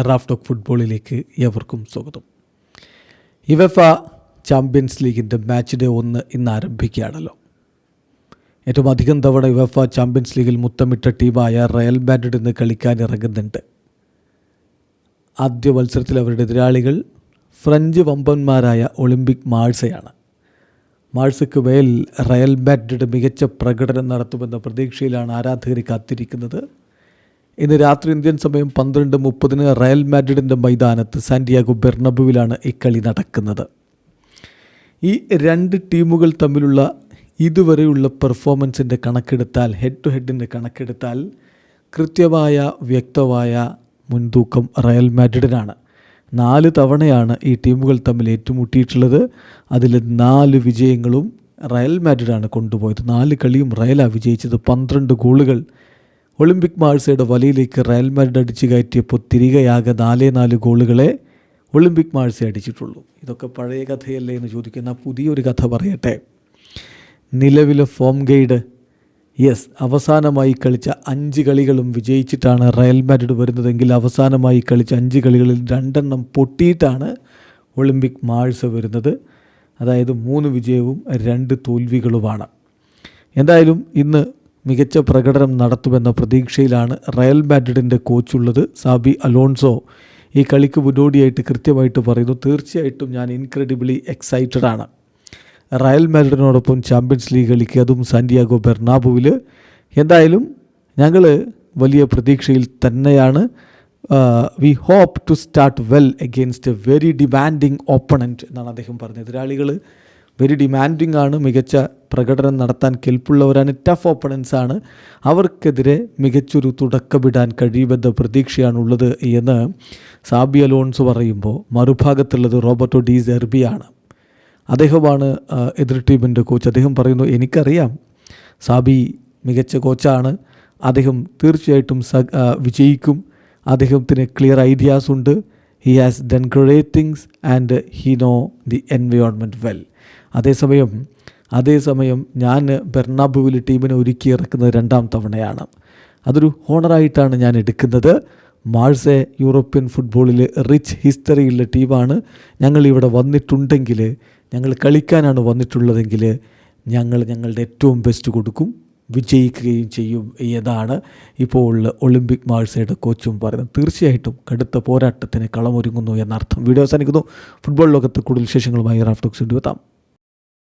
റാഫ്റ്റോക്ക് ഫുട്ബോളിലേക്ക് എവർക്കും സ്വാഗതം. ഇവഫ ചാമ്പ്യൻസ് ലീഗിന്റെ മാച്ച് ഡേ ഒന്ന് ഇന്ന് ആരംഭിക്കുകയാണല്ലോ. ഏറ്റവും അധികം തവണ യുവഫ ചാമ്പ്യൻസ് ലീഗിൽ മുത്തമിട്ട ടീമായ റയൽ മാഡ്രിഡ് ഇന്ന് കളിക്കാൻ ഇറങ്ങുന്നുണ്ട്. ആദ്യ മത്സരത്തിൽ അവരുടെ എതിരാളികൾ ഫ്രഞ്ച് വമ്പന്മാരായ ഒളിമ്പിക് മാഴ്സയാണ്. മാഴ്സയ്ക്ക് മേൽ റയൽ മാഡ്രിഡ് മികച്ച പ്രകടനം നടത്തുമെന്ന പ്രതീക്ഷയിലാണ് ആരാധകർ കാത്തിരിക്കുന്നത്. ഇന്ന് രാത്രി ഇന്ത്യൻ സമയം പന്ത്രണ്ട് മുപ്പതിന് റയൽ മാഡ്രിഡിന്റെ മൈതാനത്ത് സാന്റിയാഗോ ബെർണബുവിലാണ് കളി നടക്കുന്നത്. ഈ രണ്ട് ടീമുകൾ തമ്മിലുള്ള ഇതുവരെയുള്ള പെർഫോമൻസിന്റെ കണക്കെടുത്താൽ ഹെഡ് ടു ഹെഡിന്റെ കണക്കെടുത്താൽ കൃത്യമായ വ്യക്തമായ മുൻതൂക്കം റയൽ മാഡ്രിഡിനാണ്. നാല് തവണയാണ് ഈ ടീമുകൾ തമ്മിൽ ഏറ്റുമുട്ടിയിട്ടുള്ളത്. അതിൽ നാല് വിജയങ്ങളും റയൽ മാഡ്രിഡാണ് കൊണ്ടുപോയത്. നാല് കളിയും റയലാണ് വിജയിച്ചത്. പന്ത്രണ്ട് ഗോളുകൾ ഒളിമ്പിക് മാഴ്സയുടെ വലയിലേക്ക് റയൽ മാഡ്രിഡ് അടിച്ചു കയറ്റിയപ്പോൾ തിരികെയാകെ നാലേ നാല് ഗോളുകളെ ഒളിമ്പിക് മാഴ്സ അടിച്ചിട്ടുള്ളൂ. ഇതൊക്കെ പഴയ കഥയല്ലേ എന്ന് ചോദിക്കുന്ന പുതിയൊരു കഥ പറയട്ടെ. നിലവിലെ ഫോം ഗൈഡ് യെസ് അവസാനമായി കളിച്ച അഞ്ച് കളികളും വിജയിച്ചിട്ടാണ് റയൽ മാഡ്രിഡ് വരുന്നതെങ്കിൽ അവസാനമായി കളിച്ച അഞ്ച് കളികളിൽ രണ്ടെണ്ണം പൊട്ടിയിട്ടാണ് ഒളിമ്പിക് മാഴ്സ വരുന്നത്. അതായത് മൂന്ന് വിജയവും രണ്ട് തോൽവികളുമാണ്. എന്തായാലും ഇന്ന് മികച്ച പ്രകടനം നടത്തുമെന്ന പ്രതീക്ഷയിലാണ് റയൽ മാഡ്രിഡിന്റെ കോച്ചുള്ളത് സാബി അലോൺസോ. ഈ കളിക്ക് മുന്നോടിയായിട്ട് കൃത്യമായിട്ട് പറയുന്നു. തീർച്ചയായിട്ടും ഞാൻ ഇൻക്രെഡിബിളി എക്സൈറ്റഡ് ആണ്. റയൽ മാഡ്രിഡിനോടൊപ്പം ചാമ്പ്യൻസ് ലീഗ് കളിക്കുക അതും സാന്റിയാഗോ ബെർണാബുവിൽ എന്തായാലും ഞങ്ങൾ വലിയ പ്രതീക്ഷയിൽ തന്നെയാണ്. We hope to start well against a very demanding opponent എന്നാണ് അദ്ദേഹം പറഞ്ഞത്. എതിരാളികൾ വെരി ഡിമാൻഡിങ് ആണ് മികച്ച പ്രകടനം നടത്താൻ കെൽപ്പുള്ളവരാണ് ടഫ് ഓപ്പണൻസ് ആണ്. അവർക്കെതിരെ മികച്ചൊരു തുടക്കമിടാൻ കഴിയുമെന്ന പ്രതീക്ഷയാണുള്ളത് എന്ന് സാബി അലോൺസ് പറയുമ്പോൾ മറുഭാഗത്തുള്ളത് റോബർട്ടോ ഡി സെർബിയാണ് അദ്ദേഹമാണ് എതിർ ടീമിന്റെ കോച്ച് അദ്ദേഹം പറയുന്നു എനിക്കറിയാം സാബി മികച്ച കോച്ചാണ് അദ്ദേഹം തീർച്ചയായിട്ടും വിജയിക്കും. അദ്ദേഹത്തിന് ക്ലിയർ ഐഡിയാസ് ഉണ്ട്. He has done great things and he know the environment well അതേസമയം അതേസമയം ഞാൻ ബെർണാബുവിൽ ടീമിനെ ഒരുക്കി ഇറക്കുന്നത് രണ്ടാം തവണയാണ്. അതൊരു ഹോണറായിട്ടാണ് ഞാൻ എടുക്കുന്നത്. മാഴ്സെ യൂറോപ്യൻ ഫുട്ബോളിൽ റിച്ച് ഹിസ്റ്ററിയുള്ള ടീമാണ്. ഞങ്ങൾ ഇവിടെ വന്നിട്ടുണ്ടെങ്കിൽ ഞങ്ങൾ കളിക്കാനാണ് വന്നിട്ടുള്ളതെങ്കിൽ ഞങ്ങൾ ഞങ്ങളുടെ ഏറ്റവും ബെസ്റ്റ് കൊടുക്കും. വിജയിക്കുകയും ചെയ്യും എന്നതാണ് ഇപ്പോൾ ഒളിമ്പിക് മാഴ്സയുടെ കോച്ചും പറയുന്നത്. തീർച്ചയായിട്ടും കടുത്ത പോരാട്ടത്തിന് കളമൊരുങ്ങുന്നു എന്നർത്ഥം. വീഡിയോ അവസാനിക്കുന്നു. ഫുട്ബോൾ ലോകത്ത് കൂടുതൽ വിശേഷങ്ങളുമായി റാഫ്റ്റോക്സ് എത്താം.